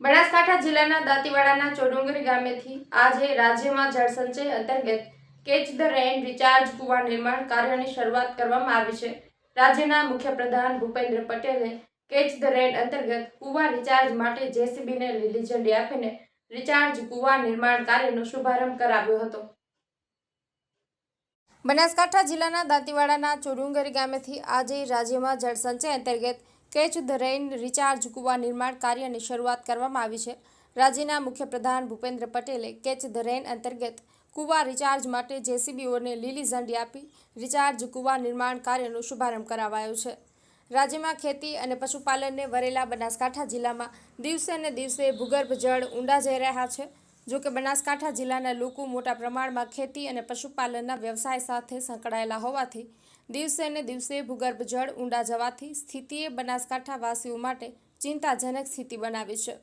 બનાસકાંઠા જિલ્લાના દાંતીવાડાના ચોડુંગરી ગામેથી આજે રાજ્યમાં જળસંચય અંતર્ગત કેચ ધ રેન રિચાર્જ કુવા નિર્માણ કાર્યની શરૂઆત કરવામાં આવી છે. રાજ્યના મુખ્યપ્રધાન ભૂપેન્દ્ર પટેલે કેચ ધ રેન અંતર્ગત કુવા રિચાર્જ માટે જેસીબીને લીલી ઝંડી આપીને રિચાર્જ કુવા નિર્માણ કાર્યનો શુભારંભ કરાવ્યો હતો. બનાસકાંઠા જિલ્લાના દાંતીવાડાના ચોડુંગરી ગામેથી આજે રાજ્યમાં જળસંચય અંતર્ગત કેચ ધ રેઇન રિચાર્જ કુવા નિર્માણ કાર્યની શરૂઆત કરવામાં આવી છે. રાજ્યના મુખ્યપ્રધાન ભૂપેન્દ્ર પટેલે કેચ ધ રેઇન અંતર્ગત કુવા રિચાર્જ માટે જેસીબીઓને લીલી ઝંડી આપી રિચાર્જ કુવા નિર્માણ કાર્યનો શુભારંભ કરાવાયો છે. રાજ્યમાં ખેતી અને પશુપાલનને વરેલા બનાસકાંઠા જિલ્લામાં દિવસે ને દિવસે ભૂગર્ભ જળ ઊંડા જઈ રહ્યા છે. જો કે બનાસકાંઠા જિલ્લાના લોકો મોટા પ્રમાણમાં ખેતી અને પશુપાલનના વ્યવસાય સાથે સંકળાયેલા હોવાથી દિવસે ને દિવસે ભૂગર્ભ જળ ઊંડા જવાથી સ્થિતિએ બનાસકાંઠા વાસીઓ માટે ચિંતાજનક સ્થિતિ બનાવી છે.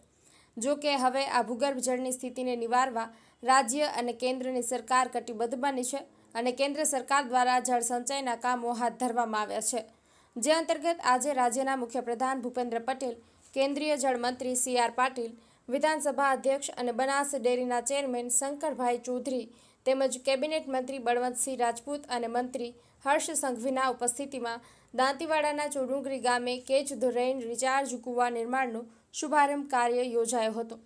જો કે હવે આ ભૂગર્ભ જળની સ્થિતિને નિવારવા રાજ્ય અને કેન્દ્રની સરકાર કટિબદ્ધ બની છે અને કેન્દ્ર સરકાર દ્વારા જળ સંચયના કામો હાથ ધરવામાં આવ્યા છે. જે અંતર્ગત આજે રાજ્યના મુખ્યપ્રધાન ભૂપેન્દ્ર પટેલ, કેન્દ્રીય જળમંત્રી સી આર પાટીલ વિધાનસભા અધ્યક્ષ અને બનાસ ડેરીના ચેરમેન શંકરભાઈ ચૌધરી તેમજ કેબિનેટ મંત્રી બળવંતસિંહ રાજપૂત અને મંત્રી હર્ષ સંઘવીના ઉપસ્થિતિમાં દાંતીવાડાના ચોડુંગરી ગામે કેચ ધ રેઇન રિચાર્જ કુવા નિર્માણનો શુભારંભ કાર્ય યોજાયો હતો.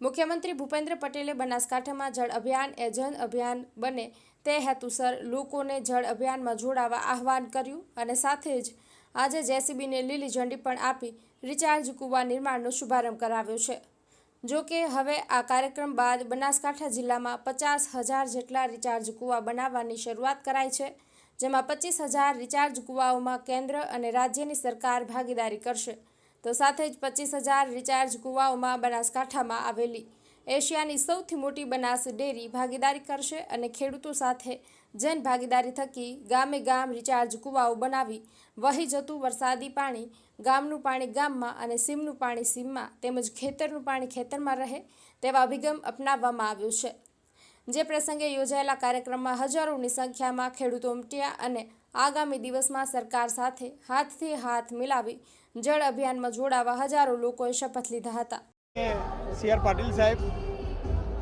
મુખ્યમંત્રી ભૂપેન્દ્ર પટેલે બનાસકાંઠામાં જળ અભિયાન એ જન અભિયાન બને તે હેતુસર લોકોને જળ અભિયાનમાં જોડાવા આહવાન કર્યું અને સાથે જ આજે જેસીબીને લીલી ઝંડી પણ આપી રિચાર્જ કુવા નિર્માણનો શુભારંભ કરાવ્યો છે. જો કે હવે આ કાર્યક્રમ બાદ બનાસકાંઠા જિલ્લામાં પચાસ હજાર જેટલા રિચાર્જ કૂવા બનાવવાની શરૂઆત કરાઈ છે, જેમાં પચીસ હજાર રિચાર્જ કૂવાઓમાં કેન્દ્ર અને રાજ્યની સરકાર ભાગીદારી કરશે. તો સાથે જ પચીસ હજાર રિચાર્જ કૂવાઓમાં બનાસકાંઠામાં આવેલી એશિયાની સૌથી મોટી બનાસ ડેરી ભાગીદારી કરશે અને ખેડૂતો સાથે જન ભાગીદારી થકી ગામે ગામ રિચાર્જ કુવાઓ બનાવી વહી જતું વરસાદી પાણી ગામનું પાણી ગામમાં અને સીમનું પાણી સીમમાં તેમજ ખેતરનું પાણી ખેતરમાં રહે તેવા અભિગમ અપનાવવામાં આવ્યો છે. જે પ્રસંગે યોજાયેલા કાર્યક્રમમાં હજારોની સંખ્યામાં ખેડૂતો ઉમટ્યા અને આગામી દિવસમાં સરકાર સાથે હાથથી હાથ મિલાવી જળ અભિયાનમાં જોડાવા હજારો લોકોએ શપથ લીધા હતા. સી આર પાટીલ સાહેબ,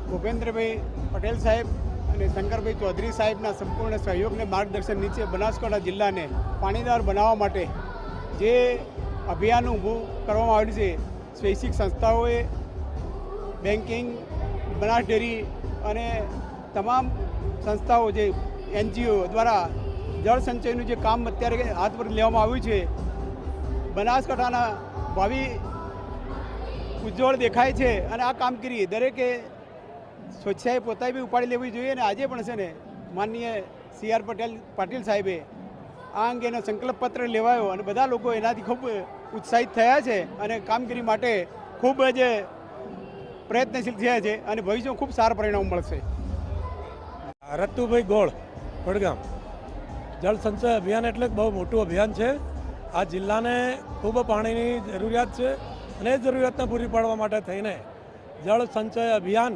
ભૂપેન્દ્રભાઈ પટેલ સાહેબ અને શંકરભાઈ ચૌધરી સાહેબના સંપૂર્ણ સહયોગને માર્ગદર્શન નીચે બનાસકાંઠા જિલ્લાને પાણીદાર બનાવવા માટે જે અભિયાન ઊભું કરવામાં આવ્યું છે, સ્વૈચ્છિક સંસ્થાઓએ બેન્કિંગ, બનાસ ડેરી અને તમામ સંસ્થાઓ જે એનજીઓ દ્વારા જળ સંચયનું જે કામ અત્યારે હાથ પર લેવામાં આવ્યું છે, બનાસકાંઠાના ભાવિ ઉજ્જવળ દેખાય છે અને આ કામગીરી દરેકે સ્વચ્છાએ પોતાએ બી ઉપાડી લેવી જોઈએ અને આજે પણ છે ને માનનીય સી આર પટેલ પાટીલ સાહેબે આ અંગેનો સંકલ્પ પત્ર લેવાયો અને બધા લોકો એનાથી ખૂબ ઉત્સાહિત થયા છે અને કામગીરી માટે ખૂબ જ પ્રયત્નશીલ થયા છે અને ભવિષ્યમાં ખૂબ સારા પરિણામ મળશે. રત્તુભાઈ ગોળ, વડગામ. જળ સંચય અભિયાન એટલે બહુ મોટું અભિયાન છે. આ જિલ્લાને ખૂબ પાણીની જરૂરિયાત છે અને એ જરૂરિયાતને પૂરી પાડવા માટે થઈને જળ સંચય અભિયાન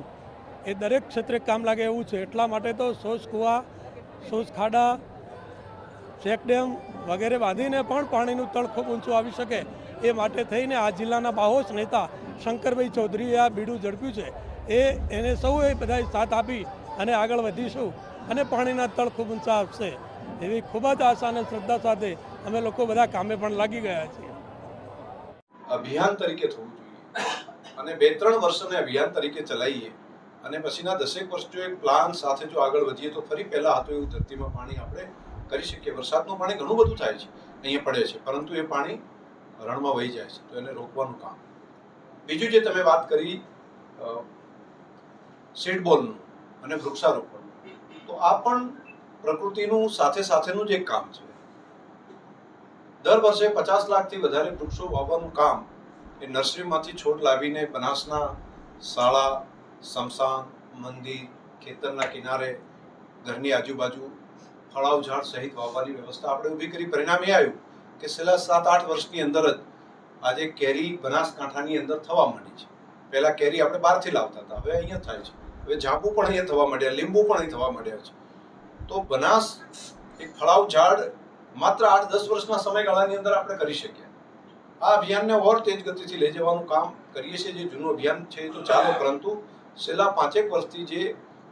એ દરેક ક્ષેત્રે કામ લાગે એવું છે. એટલા માટે તો સોસ કુવા, સોસ ખાડા ચેકડેમ વગેરે બાંધીને પણ પાણીનું તળ ખૂબ ઊંચું આવી શકે એ માટે થઈને આ જિલ્લાના બાહોશ નેતા શંકરભાઈ ચૌધરીએ આ બીડું ઝડપ્યું છે. એ એને સૌએ બધાએ સાથ આપી અને આગળ વધીશું અને પાણીના તળ ખૂબ ઊંચા આવશે એવી ખૂબ જ આશા અને શ્રદ્ધા સાથે અમે લોકો બધા કામે પણ લાગી ગયા છીએ. અભિયાન તરીકે થવું જોઈએ અને બે ત્રણ વર્ષને અભિયાન તરીકે ચલાવીએ. અને પછીના દસેક વર્ષ જો એક પ્લાન સાથે જો આગળ વધીએ તો ફરી પહેલાં હતું એવું ધરતીમાં પાણી આપણે કરી શકીએ. વરસાદનું પાણી ઘણું બધું થાય છે, અહીંયા પડે છે, પરંતુ એ પાણી રણમાં વહી જાય છે, તો એને રોકવાનું કામ. બીજું જે તમે વાત કરી સીડબોલનું અને વૃક્ષારોપણનું, તો આ પણ પ્રકૃતિનું સાથે સાથેનું જ એક કામ છે. દર વર્ષે પચાસ લાખથી વધારે વૃક્ષો વાવવાનું કામ એ નર્સરીમાંથી છોડ લાવીને બનાસના શાળા સ્મશાન મંદિર ખેતરના કિનારે, ઘરની આજુબાજુ ફળાવ ઝાડ સહિત વાવવાની વ્યવસ્થા આપણે ઊભી કરી. પરિણામ એ આવ્યું કે છેલ્લા સાત આઠ વર્ષની અંદર જ આજે કેરી બનાસકાંઠાની અંદર થવા માંડી છે. પહેલા કેરી આપણે બહારથી લાવતા હતા, હવે અહીંયા થાય છે. હવે જાંબુ પણ અહીંયા થવા માંડ્યા, લીંબુ પણ અહીં થવા માંડ્યા છે. તો બનાસ એક ફળાવ ઝાડ માત્ર આઠ દસ વર્ષના સમયગાળાની અંદર આપણે કરી શકીએ આ અભિયાનને ઓર તેજ ગતિથી લઈ જવાનું કામ કરીએ છીએ, જે જૂનું અભિયાન છે એ તો ચાલો, પરંતુ છેલ્લા પાંચેક વર્ષથી જે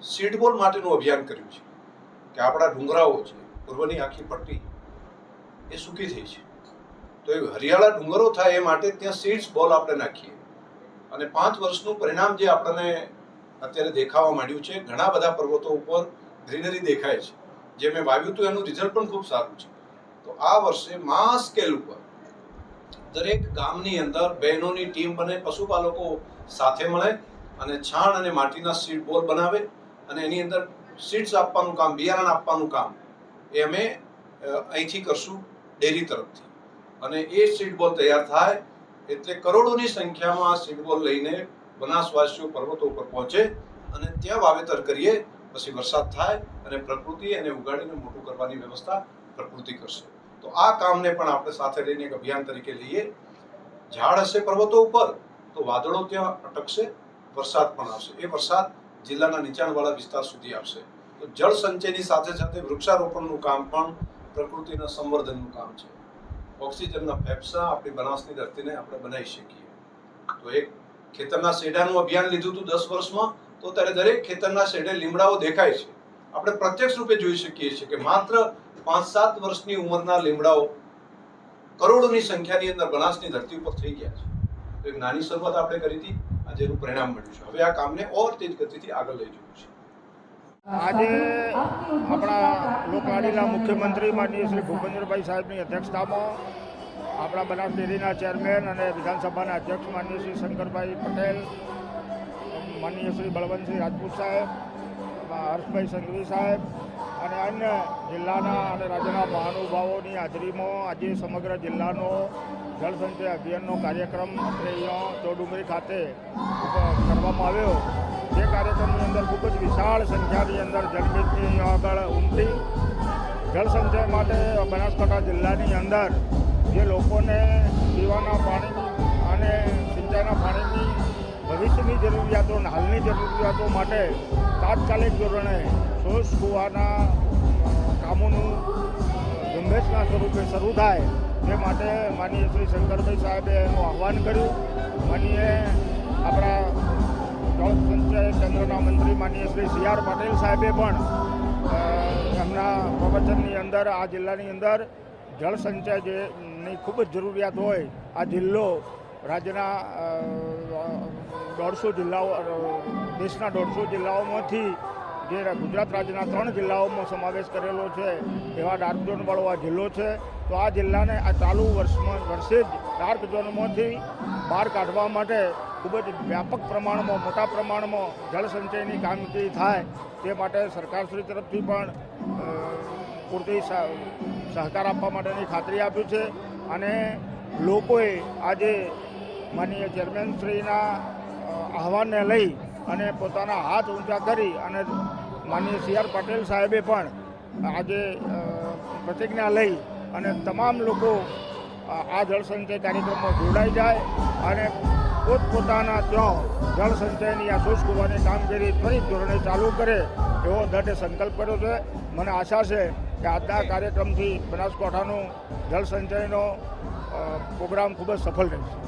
સીડબોલ માટેનું અભિયાન કર્યું છે, કે આપણા ડુંગરાઓ છે, પૂર્વની આખી પટ્ટી, એ સૂકી થઈ છે. તો એ હરિયાળા ડુંગરો થાય એ માટે ત્યાં સીડ્સ બોલ આપણે નાખીએ. અને પાંચ વર્ષનું પરિણામ જે આપણને અત્યારે દેખાવા માંડ્યું છે, ઘણા બધા પર્વતો ઉપર ગ્રીનરી દેખાય છે, જે મેં વાવ્યું હતું, એનું રિઝલ્ટ પણ ખૂબ સારું છે. તો આ વર્ષે મા સ્કેલ ઉપર દરેક ગામની અંદર બહેનોની ટીમ બને, પશુપાલકો સાથે મળે અને છાણ અને માટીના સીડ બોલ બનાવે અને એની અંદર સીડ્સ આપવાનું કામ, બિયારણ આપવાનું કામ, એ અમે અહીંથી કરશું ડેરી તરફથી. અને એ સીડ બોલ તૈયાર થાય એટલે કરોડોની સંખ્યામાં સીડ બોલ લઈને બનાસવાસીઓ પર્વતો ઉપર પહોંચે અને ત્યાં વાવેતર કરીએ, પછી વરસાદ થાય અને પ્રકૃતિ એને ઉગાડીને મોટું કરવાની વ્યવસ્થા પ્રકૃતિ કરશે. તો આ કામને પણ આપણે સાથે લઈને એક અભિયાન તરીકે લઈએ. ઝાડ હશે પર્વતો ઉપર, તો વાદળો ત્યાં અટકશે વરસાદ પણ આવશે. એ વરસાદ જિલ્લાના નીચાણવાળા વિસ્તાર સુધી આવશે. તો જળ સંચયની સાથે સાથે વૃક્ષારોપણનું કામ પણ પ્રકૃતિના સંવર્ધનનું કામ છે. ઓક્સિજનના ફેફસા આપણી બનાસની ધરતીને આપણે બનાવી શકીએ. તો એક ખેતરના શેડાનું અભિયાન લીધું હતું દસ વર્ષમાં, તો ત્યારે દરેક ખેતરના શેડે લીમડાઓ દેખાય છે. આપણે પ્રત્યક્ષ રૂપે જોઈ શકીએ છીએ કે માત્ર પાંચ સાત વર્ષની ઉંમરના લીમડાઓ કરોડોની સંખ્યાની અંદર બનાસની ધરતી ઉપર થઈ ગયા છે. તો એક નાની શરૂઆત આપણે કરી હતી. આજે પરિણામ મળ્યું છે. હવે આ કામને ઓર તેજ ગતિથી આગળ લઈ જવું છે. આજે આપણા લોકલાડીના મુખ્યમંત્રી માનનીય શ્રી ભૂપેન્દ્રભાઈ સાહેબની અધ્યક્ષતામાં આપણા બનાસ ડેરીના ચેરમેન અને વિધાનસભાના અધ્યક્ષ માનનીય શ્રી શંકરભાઈ પટેલ, માનનીય શ્રી બળવંતસિંહ રાજપૂત સાહેબ હર્ષભાઈ સંઘવી સાહેબ અને અન્ય જિલ્લાના અને રાજ્યના મહાનુભાવોની હાજરીમાં આજે સમગ્ર જિલ્લાનો જળ સંચય અભિયાનનો કાર્યક્રમ આપણે અહીંયા ચોડુંગરી ખાતે કરવામાં આવ્યો. જે કાર્યક્રમની અંદર ખૂબ જ વિશાળ સંખ્યાની અંદર જનમેદની અહીંયા આગળ ઉમટી. જળસંચય માટે બનાસકાંઠા જિલ્લાની અંદર જે લોકોને પીવાના પાણીની અને સિંચાઈના પાણીની ભવિષ્યની જરૂરિયાતો હાલની જરૂરિયાતો માટે તાત્કાલિક ધોરણે સોસ કૂવાના કામોનું ઝુંબેશના સ્વરૂપે શરૂ થાય તે માટે માનીય શ્રી શંકરભાઈ સાહેબે એનું આહ્વાન કર્યું. માનીએ આપણા જળ સંચય કેન્દ્રના મંત્રી માનીય શ્રી સી આર પટેલ સાહેબે પણ એમના પ્રવચનની અંદર, આ જિલ્લાની અંદર જળ સંચય જેની ખૂબ જ જરૂરિયાત હોય, આ જિલ્લો રાજ્યના દોઢસો જિલ્લાઓ દેશના દોઢસો જિલ્લાઓમાંથી જે ગુજરાત રાજ્યના ત્રણ જિલ્લાઓમાં સમાવેશ કરેલો છે, એવા ડાર્ક ઝોનવાળો આ જિલ્લો છે, તો આ જિલ્લાને આ ચાલુ વર્ષમાં, વર્ષે જ ડાર્ક ઝોનમાંથી બહાર કાઢવા માટે ખૂબ જ વ્યાપક પ્રમાણમાં, મોટા પ્રમાણમાં જળ સંચયની કામગીરી થાય, તે માટે સરકારશ્રી તરફથી પણ પૂરતી સહ- સહકાર આપવા માટેની ખાતરી આપ્યું છે. અને લોકોએ આજે માનનીય ચેરમેનશ્રીના આહવાનને લઈ અને પોતાના હાથ ઊંચા કરી અને માનનીય સી આર પટેલ સાહેબે પણ આજે પ્રતિજ્ઞા લઈ અને તમામ લોકો આ જળસંચય જળ સંચય કાર્યક્રમમાં જોડાઈ જાય અને પોતપોતાના ત્યાં જળ સંચયની આ શુષ્ક હોવાની કામગીરી ત્વરિત ધોરણે ચાલુ કરે એવો દઢ સંકલ્પ કર્યો છે. મને આશા છે કે આજના કાર્યક્રમથી બનાસકાંઠાનું જળ સંચયનો પ્રોગ્રામ ખૂબ જ સફળ રહેશે.